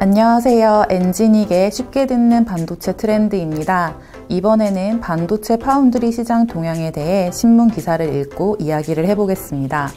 안녕하세요. 엔지닉의 쉽게 듣는 반도체 트렌드입니다. 이번에는 반도체 파운드리 시장 동향에 대해 신문 기사를 읽고 이야기를 해보겠습니다.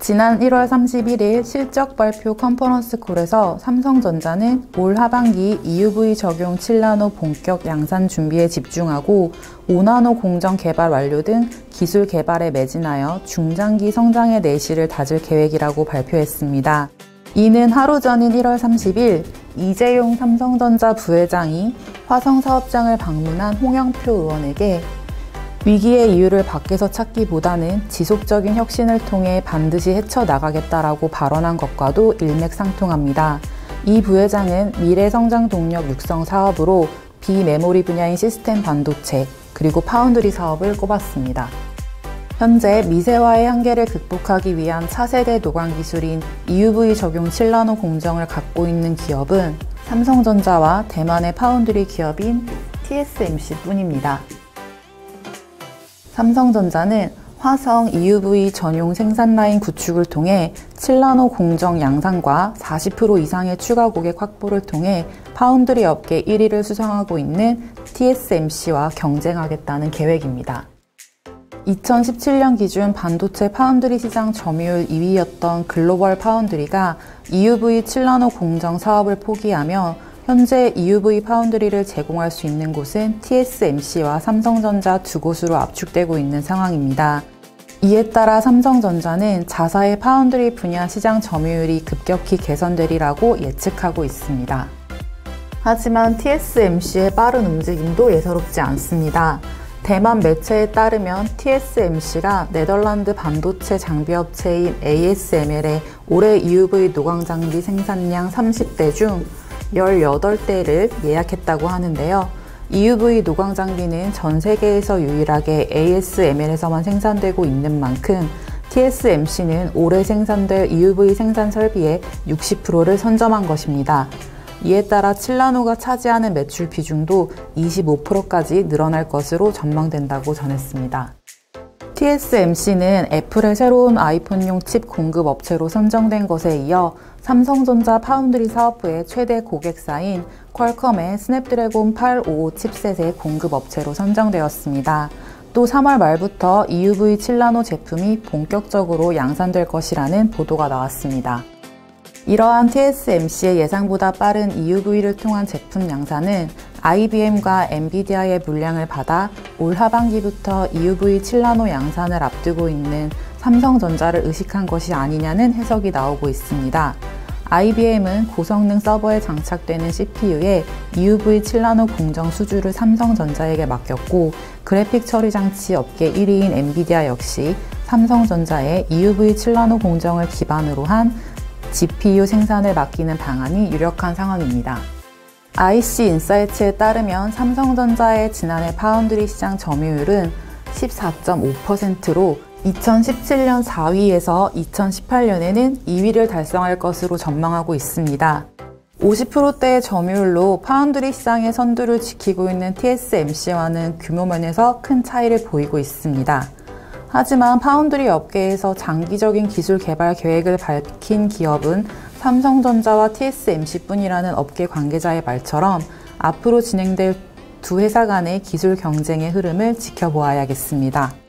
지난 1월 31일 실적 발표 컨퍼런스 콜에서 삼성전자는 올 하반기 EUV 적용 7나노 본격 양산 준비에 집중하고 5나노 공정 개발 완료 등 기술 개발에 매진하여 중장기 성장의 내실을 다질 계획이라고 발표했습니다. 이는 하루 전인 1월 30일 이재용 삼성전자 부회장이 화성 사업장을 방문한 홍영표 의원에게 위기의 이유를 밖에서 찾기보다는 지속적인 혁신을 통해 반드시 헤쳐나가겠다라고 발언한 것과도 일맥상통합니다. 이 부회장은 미래 성장 동력 육성 사업으로 비메모리 분야인 시스템 반도체 그리고 파운드리 사업을 꼽았습니다. 현재 미세화의 한계를 극복하기 위한 차세대 노광 기술인 EUV 적용 7나노 공정을 갖고 있는 기업은 삼성전자와 대만의 파운드리 기업인 TSMC 뿐입니다. 삼성전자는 화성 EUV 전용 생산 라인 구축을 통해 7나노 공정 양산과 40% 이상의 추가 고객 확보를 통해 파운드리 업계 1위를 수상하고 있는 TSMC와 경쟁하겠다는 계획입니다. 2017년 기준 반도체 파운드리 시장 점유율 2위였던 글로벌 파운드리가 EUV 7나노 공정 사업을 포기하며 현재 EUV 파운드리를 제공할 수 있는 곳은 TSMC와 삼성전자 두 곳으로 압축되고 있는 상황입니다. 이에 따라 삼성전자는 자사의 파운드리 분야 시장 점유율이 급격히 개선되리라고 예측하고 있습니다. 하지만 TSMC의 빠른 움직임도 예사롭지 않습니다. 대만 매체에 따르면 TSMC가 네덜란드 반도체 장비업체인 ASML의 올해 EUV 노광 장비 생산량 30대 중 18대를 예약했다고 하는데요. EUV 노광 장비는 전 세계에서 유일하게 ASML에서만 생산되고 있는 만큼 TSMC는 올해 생산될 EUV 생산 설비의 60%를 선점한 것입니다. 이에 따라 7나노가 차지하는 매출 비중도 25%까지 늘어날 것으로 전망된다고 전했습니다. TSMC는 애플의 새로운 아이폰용 칩 공급 업체로 선정된 것에 이어 삼성전자 파운드리 사업부의 최대 고객사인 퀄컴의 스냅드래곤 855 칩셋의 공급 업체로 선정되었습니다. 또 3월 말부터 EUV 7나노 제품이 본격적으로 양산될 것이라는 보도가 나왔습니다. 이러한 TSMC의 예상보다 빠른 EUV를 통한 제품 양산은 IBM과 엔비디아의 물량을 받아 올 하반기부터 EUV 7나노 양산을 앞두고 있는 삼성전자를 의식한 것이 아니냐는 해석이 나오고 있습니다. IBM은 고성능 서버에 장착되는 CPU에 EUV 7나노 공정 수주를 삼성전자에게 맡겼고 그래픽 처리 장치 업계 1위인 엔비디아 역시 삼성전자의 EUV 7나노 공정을 기반으로 한 GPU 생산을 맡기는 방안이 유력한 상황입니다. IC 인사이츠에 따르면 삼성전자의 지난해 파운드리 시장 점유율은 14.5%로 2017년 4위에서 2018년에는 2위를 달성할 것으로 전망하고 있습니다. 50%대의 점유율로 파운드리 시장의 선두를 지키고 있는 TSMC와는 규모 면에서 큰 차이를 보이고 있습니다. 하지만 파운드리 업계에서 장기적인 기술 개발 계획을 밝힌 기업은 삼성전자와 TSMC 뿐이라는 업계 관계자의 말처럼 앞으로 진행될 두 회사 간의 기술 경쟁의 흐름을 지켜보아야겠습니다.